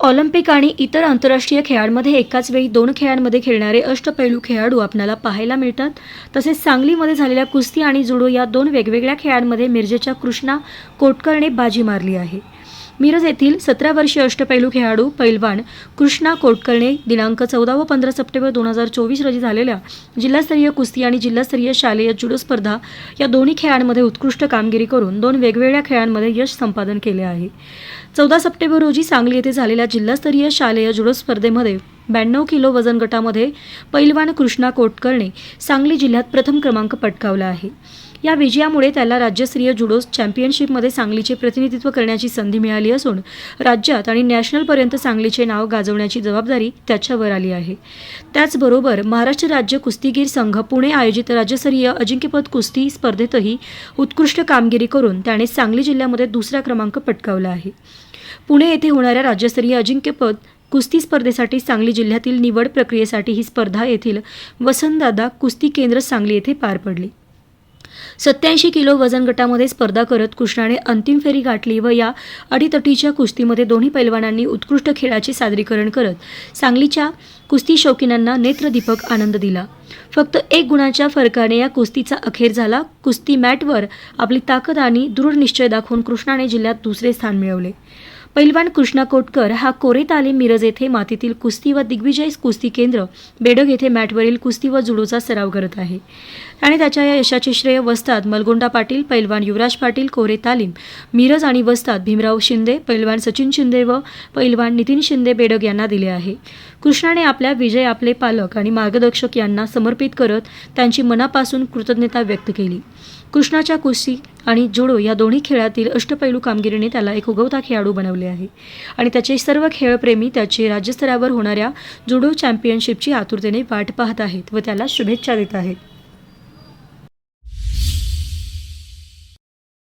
Olympic आणि इतर आंतरराष्ट्रीय खेळांमध्ये एकाच वेळी दोन खेळांमध्ये खेळणारे अष्टपैलू खेळाडू आपल्याला पाहायला मिळतात. तसेच सांगलीमध्ये झालेल्या कुस्ती आणि जुडो या दोन वेगवेगळ्या खेळांमध्ये मिरजेच्या कृष्णा कोटकरने बाजी मारली आहे. मिरज येथील सतरा वर्षीय अष्टपैलू खेळाडू पैलवान कृष्णा कोटकर्णे दिनांक चौदा व पंधरा सप्टेंबर दोन हजार चोवीस रोजी झालेल्या जिल्हास्तरीय कुस्ती आणि जिल्हास्तरीय शालेय जुडो स्पर्धा या दोन्ही खेळांमध्ये उत्कृष्ट कामगिरी करून दोन वेगवेगळ्या खेळांमध्ये यश संपादन केले आहे. चौदा सप्टेंबर रोजी सांगली येथे झालेल्या जिल्हास्तरीय शालेय जुडो स्पर्धेमध्ये ब्याण्णव किलो वजन गटामध्ये पैलवान कृष्णा कोटकरने सांगली जिल्ह्यात प्रथम क्रमांक पटकावला आहे. या विजयामुळे त्याला राज्यस्तरीय जुडो चॅम्पियनशिपमध्ये सांगलीचे प्रतिनिधित्व करण्याची संधी मिळाली असून राज्यात आणि नॅशनलपर्यंत सांगलीचे नाव गाजवण्याची जबाबदारी त्याच्यावर आली आहे. त्याचबरोबर महाराष्ट्र राज्य कुस्तीगीर संघ पुणे आयोजित राज्यस्तरीय अजिंक्यपद कुस्ती स्पर्धेतही उत्कृष्ट कामगिरी करून त्याने सांगली जिल्ह्यामध्ये दुसरा क्रमांक पटकावला आहे. पुणे येथे होणाऱ्या राज्यस्तरीय अजिंक्यपद कुस्ती स्पर्धेसाठी सांगली जिल्ह्यातील निवड प्रक्रियेसाठी ही स्पर्धा येथील वसंतदादा कुस्ती केंद्र सांगली येथे पार पडली. सत्याऐंशी किलो वजन गटामध्ये स्पर्धा करत कृष्णाने अंतिम फेरी गाठली व या अडीतटीच्या कुस्तीमध्ये दोन्ही पैलवानांनी उत्कृष्ट खेळाचे सादरीकरण करत सांगलीच्या कुस्ती शौकीनांना नेत्रदीपक आनंद दिला. फक्त एक गुणाच्या फरकाने या कुस्तीचा अखेर झाला. कुस्ती मॅटवर आपली ताकद आणि दृढ निश्चय दाखवून कृष्णाने जिल्ह्यात दुसरे स्थान मिळवले. पैलवान कृष्णा कोटकर हा कोरे तालीम मिरज येथे मातीतील कुस्ती व दिग्विजय कुस्ती केंद्र बेडग येथे मॅटवरील कुस्ती व जुडोचा सराव करत आहे. आणि त्याच्या या यशाचे श्रेय वस्ताद मलगोंडा पाटील पैलवान युवराज पाटील कोरे तालीम मिरज आणि वस्ताद भीमराव शिंदे पैलवान सचिन शिंदे व पैलवान नितीन शिंदे बेडग यांना दिले आहे. कृष्णाने आपल्या विजय आपले पालक आणि मार्गदर्शक यांना समर्पित करत त्यांची मनापासून कृतज्ञता व्यक्त केली. कृष्णाच्या कुस्ती आणि जुडो या दोन्ही खेळातील अष्टपैलू कामगिरीने त्याला एक उगवता खेळाडू बनवले आहे. आणि त्याचे सर्व खेळप्रेमी त्याचे राज्यस्तरावर होणाऱ्या जुडो चॅम्पियनशिपची आतुरतेने वाट पाहत आहेत व त्याला शुभेच्छा देत आहेत.